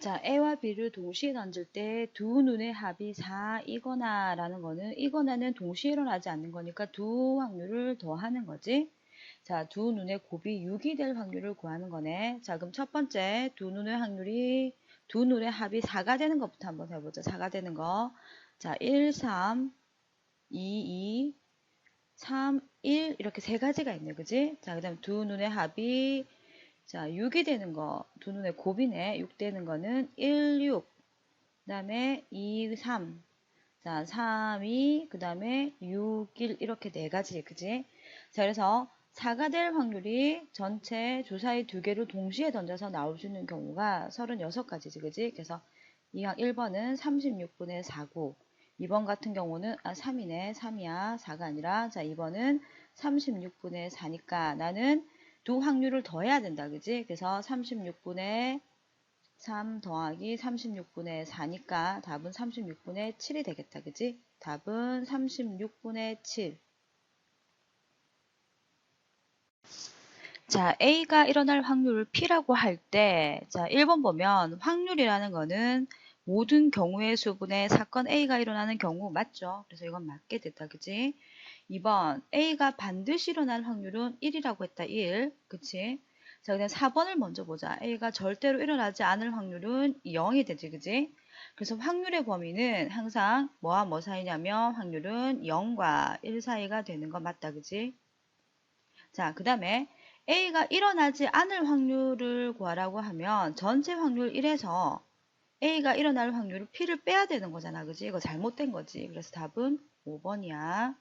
자, A와 B를 동시에 던질 때 두 눈의 합이 4이거나 라는 거는 이거나는 동시에 일어나지 않는 거니까 두 확률을 더하는 거지. 자, 두 눈의 곱이 6이 될 확률을 구하는 거네. 자, 그럼 첫 번째 두 눈의 확률이 두 눈의 합이 4가 되는 것부터 한번 해보자. 4가 되는 거. 자, 1, 3, 2, 2, 3, 1 이렇게 세 가지가 있네. 그지? 자, 그 다음 두 눈의 합이 자, 6이 되는 거, 두 눈의 곱이네. 6 되는 거는 1, 6. 그 다음에 2, 3. 자, 3, 2. 그 다음에 6, 1. 이렇게 네 가지. 그지? 자, 그래서 4가 될 확률이 전체 주사위 두 개를 동시에 던져서 나올 수 있는 경우가 36가지지. 그지? 그래서 이항 1번은 36분의 4고, 2번 같은 경우는, 아, 3이네. 3이야. 4가 아니라, 자, 2번은 36분의 4니까 나는 두 확률을 더해야 된다. 그지? 그래서 36분의 3 더하기 36분의 4니까 답은 36분의 7이 되겠다. 그지? 답은 36분의 7. 자, A가 일어날 확률을 P라고 할 때, 자, 1번 보면 확률이라는 거는 모든 경우의 수분에 사건 A가 일어나는 경우 맞죠? 그래서 이건 맞게 됐다. 그지? 2번 A가 반드시 일어날 확률은 1이라고 했다. 1. 그치? 자, 그다음 4번을 먼저 보자. A가 절대로 일어나지 않을 확률은 0이 되지. 그지? 그래서 확률의 범위는 항상 뭐와 뭐 사이냐면 확률은 0과 1 사이가 되는 거 맞다. 그지? 자, 그 다음에 A가 일어나지 않을 확률을 구하라고 하면 전체 확률 1에서 A가 일어날 확률을 P를 빼야 되는 거잖아. 그지? 이거 잘못된 거지. 그래서 답은 5번이야.